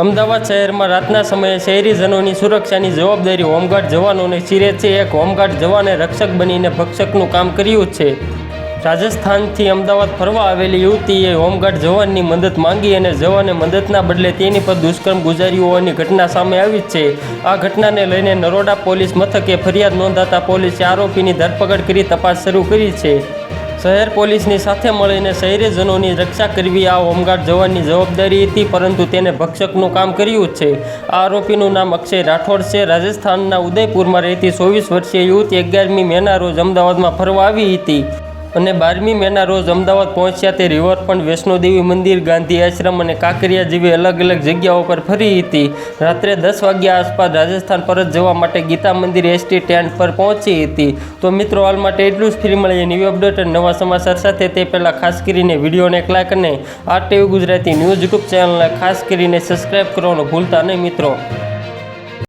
અમદાવાદ શહેરમાં રાતના સમયે શહેરીજનોની સુરક્ષાની જવાબદારી હોમગાર્ડ જવાનોને છે. એક હોમગાર્ડ જવાને રક્ષક બનીને ભક્ષકનું કામ કર્યું છે. રાજસ્થાનથી અમદાવાદ ફરવા આવેલી યુવતીએ હોમગાર્ડ જવાનની મદદ માંગી અને જવાને મદદના બદલે તેની પર દુષ્કર્મ ગુજાર્યું હોવાની ઘટના સામે આવી છે. આ ઘટનાને લઈને નરોડા પોલીસ મથકે ફરિયાદ નોંધાતા પોલીસે આરોપીની ધરપકડ કરી તપાસ શરૂ કરી છે. શહેર પોલીસની સાથે મળીને શહેરીજનોની રક્ષા કરવી આ હોમગાર્ડ જવાનની જવાબદારી હતી, પરંતુ તેને ભક્ષકનું કામ કર્યું છે. આ આરોપીનું નામ અક્ષય રાઠોડ છે. રાજસ્થાનના ઉદયપુરમાં રહેતી ચોવીસ વર્ષીય યુવતી અગિયારમી મેના રોજ અમદાવાદમાં ફરવા આવી હતી. અને બારમી મેના રોજ અમદાવાદ પહોંચ્યા તે રિવરફ્રન્ટ વૈષ્ણોદેવી મંદિર, ગાંધી આશ્રમ અને કાંકરિયા જેવી અલગ અલગ જગ્યાઓ પર ફરી હતી. રાત્રે દસ વાગ્યા આસપાસ રાજસ્થાન પરત જવા માટે ગીતા મંદિર એસટી સ્ટેન્ડ પર પહોંચી હતી. તો મિત્રો, હાલ માટે એટલું જ. ફ્રી મળીએ ન્યૂ અપડેટ અને નવા સમાચાર સાથે. તે પહેલાં ખાસ કરીને વિડીયોને એક લાઈક અને આ ટીવી ગુજરાતી ન્યૂઝ યુટ્યુબ ચેનલને ખાસ કરીને સબસ્ક્રાઈબ કરવાનું ભૂલતા નહીં મિત્રો.